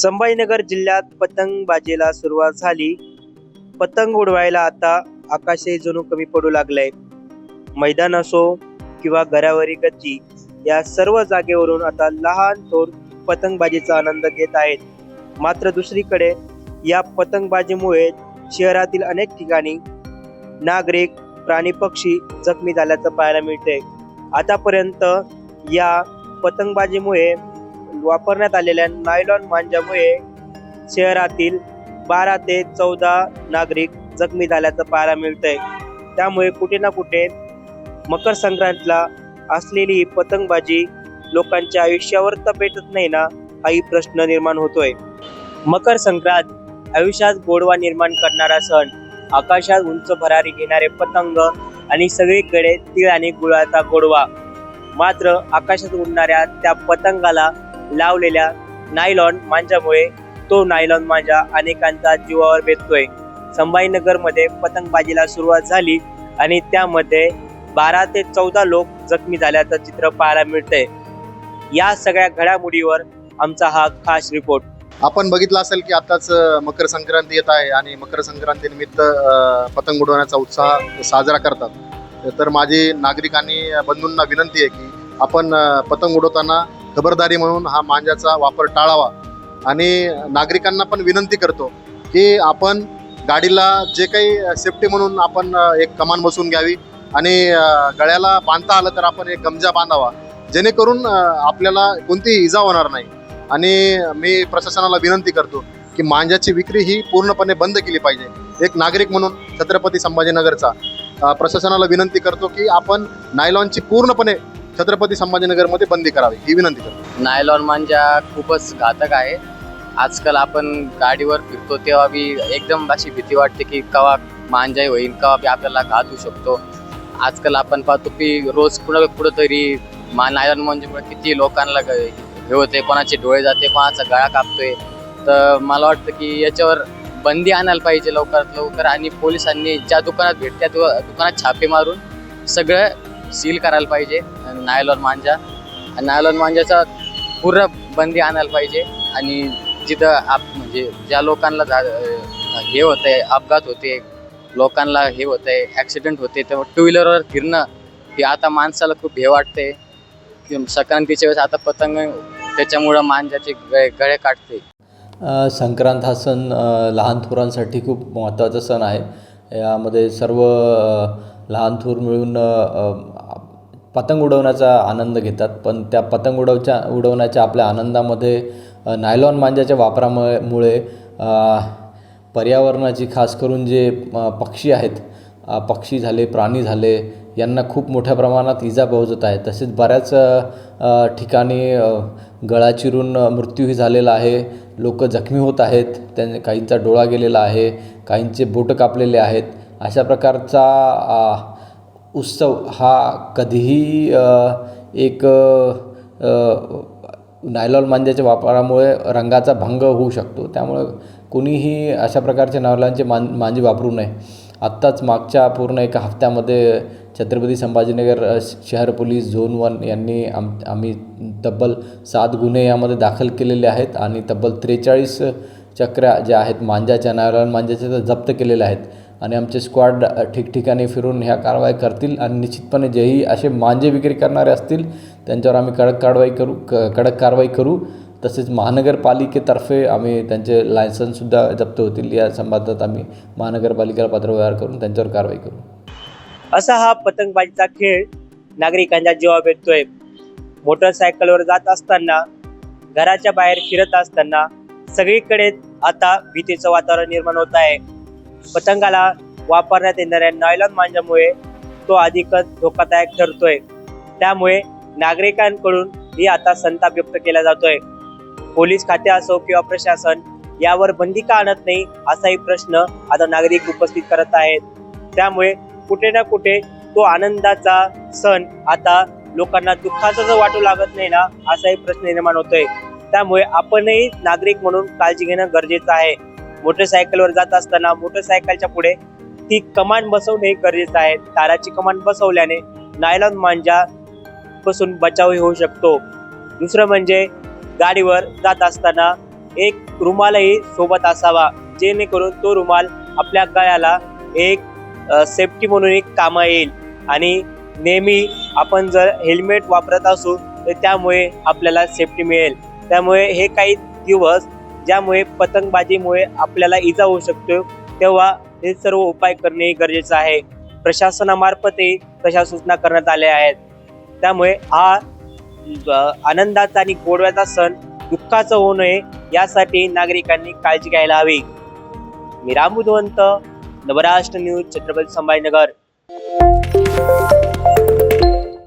संभाजीनगर जिल्ह्यात पतंगबाजीला सुरुवात झाली. पतंग उडवायला आता आकाशही जणू कमी पडू लागलंय मैदान असो किंवा घरावरी गच्ची या सर्व जागेवरून आता लहान थोर पतंगबाजीचा आनंद घेत आहेत. मात्र दुसरीकडे या पतंगबाजीमुळे शहरातील अनेक ठिकाणी नागरिक प्राणी पक्षी जखमी झाल्याचं पाहायला मिळते आतापर्यंत या पतंगबाजीमुळे वापरण्यात आलेल्या नायलॉन मांजामुळे शहरातील बारा ते चौदा नागरिक जखमी झाल्याचं पाहायला मिळतंय. त्यामुळे कुठे ना कुठे मकर संक्रांतला असलेली ही पतंगबाजी लोकांच्या आयुष्यावर तर पेटत नाही ना हाही प्रश्न निर्माण होतोय. मकर संक्रांत आयुष्यात गोडवा निर्माण करणारा सण आकाशात उंच भरारी घेणारे पतंग आणि सगळीकडे तीळ आणि गुळाचा गोडवा. मात्र आकाशात उडणाऱ्या त्या पतंगाला लावलेल्या नायलॉन मांजामुळे तो नायलॉन मांजा अनेकांचा जीवावर बेततोय. संभाजीनगरमध्ये पतंगबाजीला सुरुवात झाली आणि त्यामध्ये बारा ते चौदा लोक जखमी झाल्याचं चित्र पाहायला मिळतंय. या सगळ्या घडामोडीवर आमचा हा खास रिपोर्ट. आपण बघितलं असेल की आताच मकर संक्रांती येत आहे आणि मकर संक्रांतीनिमित्त पतंग उडवण्याचा उत्साह साजरा करतात. तर माझी नागरिकांनी बंधूंना विनंती आहे की आपण पतंग उडवताना खबरदारी म्हणून हा मांजाचा वापर टाळावा. आणि नागरिकांना पण विनंती करतो की आपण गाडीला जे काही सेफ्टी म्हणून आपण एक कमान बसून घ्यावी. आणि गळ्याला बांधता आलं तर आपण एक गमजा बांधावा. जेणेकरून आपल्याला कोणतीही इजा होणार नाही. आणि मी प्रशासनाला विनंती करतो की मांजाची विक्री ही पूर्णपणे बंद केली पाहिजे. एक नागरिक म्हणून छत्रपती संभाजीनगरचा प्रशासनाला विनंती करतो की आपण नायलॉनची पूर्णपणे छत्रपती संभाजीनगरमध्ये बंदी करावी ही विनंती करतो. नायलॉन मांजा खूपच घातक आहे. आजकाल आपण गाडीवर फिरतो तेव्हा बी एकदम अशी भीती वाटते की कवा मांजाही होईल कवा बी आपल्याला घात होऊ शकतो. आजकाल आपण पाहतो की रोज कुठं कुठंतरी मा नायलॉन मांजामुळे किती लोकांना ग- हे होते कोणाचे डोळे जाते कोणाचा गळा कापतोय. तर मला वाटतं की याच्यावर बंदी आणायला पाहिजे लवकरात लवकर आणि पोलिसांनी ज्या दुकानात भेटत्या त्या दुकानात छापे मारून सगळं सील करायला पाहिजे नायलॉन मांजा. नायलॉन मांजाचा पूर्ण बंदी आणायला पाहिजे आणि जिथं आप म्हणजे ज्या लोकांना झा हे हे आहे अपघात होते लोकांना हे होतंय ॲक्सिडेंट होते तेव्हा टू व्हीलरवर फिरणं हे आता माणसाला खूप हे वाटते की संक्रांतीच्या वेळेस आता पतंग त्याच्यामुळं मांजाचे गळे गळे काढते संक्रांत हा सण लहान थोरांसाठी खूप महत्त्वाचा सण आहे. यामध्ये सर्व लहान थोर मिळून पतंग उडवण्याचा आनंद घेतात. पण त्या पतंग उडवच्या उडवण्याच्या आपल्या आनंदामध्ये नायलॉन मांजाच्या वापरामुळे मुळे पर्यावरणाची खास करून जे पक्षी आहेत पक्षी झाले प्राणी झाले यांना खूप मोठ्या प्रमाणात इजा पोहोचत आहे. तसेच बऱ्याच ठिकाणी गळा चिरून मृत्यूही झालेला आहे. लोक जखमी होत आहेत. त्यां काहींचा डोळा गेलेला आहे. काहींचे बोटं कापलेले आहेत. अशा प्रकारचा आ, उत्सव हा कधीही एक नायलॉन मांजाच्या वापरामुळे रंगाचा भंग होऊ शकतो. त्यामुळे कुणीही अशा प्रकारचे नायलॉनचे मां मांजे वापरू नये. आत्ताच मागच्या पूर्ण एका हफ्त्यामध्ये छत्रपती संभाजीनगर शहर पोलीस झोन वन यांनी आम आम्ही तब्बल सात गुन्हे यामध्ये दाखल केलेले आहेत आणि तब्बल त्रेचाळीस चक्र्या ज्या आहेत मांजाच्या नायलॉन मांजाच्या त्या जप्त केलेल्या आहेत. आणि आमचे स्क्वॉड ठिकठिकाणी फिरून ह्या कारवाई करतील आणि निश्चितपणे जेही असे मांजे विक्री करणारे असतील त्यांच्यावर आम्ही कडक कारवाई करू क कडक कारवाई करू. तसेच महानगरपालिकेतर्फे आम्ही त्यांचे लायसन्ससुद्धा जप्त होतील या संबंधात आम्ही महानगरपालिकेला पत्रव्यवहार करून त्यांच्यावर कारवाई करू. असा हा पतंगबाजीचा खेळ नागरिकांच्या जीवा भेटतोय मोटरसायकलवर जात असताना घराच्या बाहेर फिरत असताना सगळीकडे आता भीतीचं वातावरण निर्माण होत आहे. पतंगाला वापरण्यात येणाऱ्या नॉयलॉन मांजामुळे तो अधिकच धोकादायक ठरतोय. त्यामुळे नागरिकांकडून ही आता संताप व्यक्त केला जातोय. पोलीस खाते असो किंवा प्रशासन यावर बंदी का आणत नाही असाही प्रश्न आता नागरिक उपस्थित करत आहेत. त्यामुळे कुठे ना कुठे तो आनंदाचा सण आता लोकांना दुःखाचा जर वाटू लागत नाही ना असाही प्रश्न निर्माण होतोय. त्यामुळे आपणही नागरिक म्हणून काळजी घेणं गरजेचं आहे. मोटरसायकलवर जात असताना मोटरसायकलच्या पुढे ती कमान बसवणे गरजेचं आहे. ताराची कमान बसवल्याने नायलॉन मांजा पासून बचावही होऊ शकतो. दुसरं म्हणजे गाडीवर जात असताना एक रुमालही सोबत असावा जेणेकरून तो रुमाल आपल्या गळ्याला एक सेफ्टी म्हणून एक कामा येईल. आणि नेहमी आपण जर हेल्मेट वापरत असू तर त्यामुळे आपल्याला सेफ्टी मिळेल. त्यामुळे हे काही दिवस ज्यामुळे पतंगबाजीमुळे आपल्याला इजा होऊ शकतो तेव्हा हे सर्व उपाय करणे गरजेचं आहे. प्रशासनामार्फतही तशा सूचना करण्यात आल्या आहेत. त्यामुळे हा आनंदाचा आणि गोडव्याचा सण दुःखाचं होऊ नये यासाठी नागरिकांनी काळजी घ्यायला हवी. मी रामबुधवंत नवराष्ट्र न्यूज छत्रपती संभाजीनगर.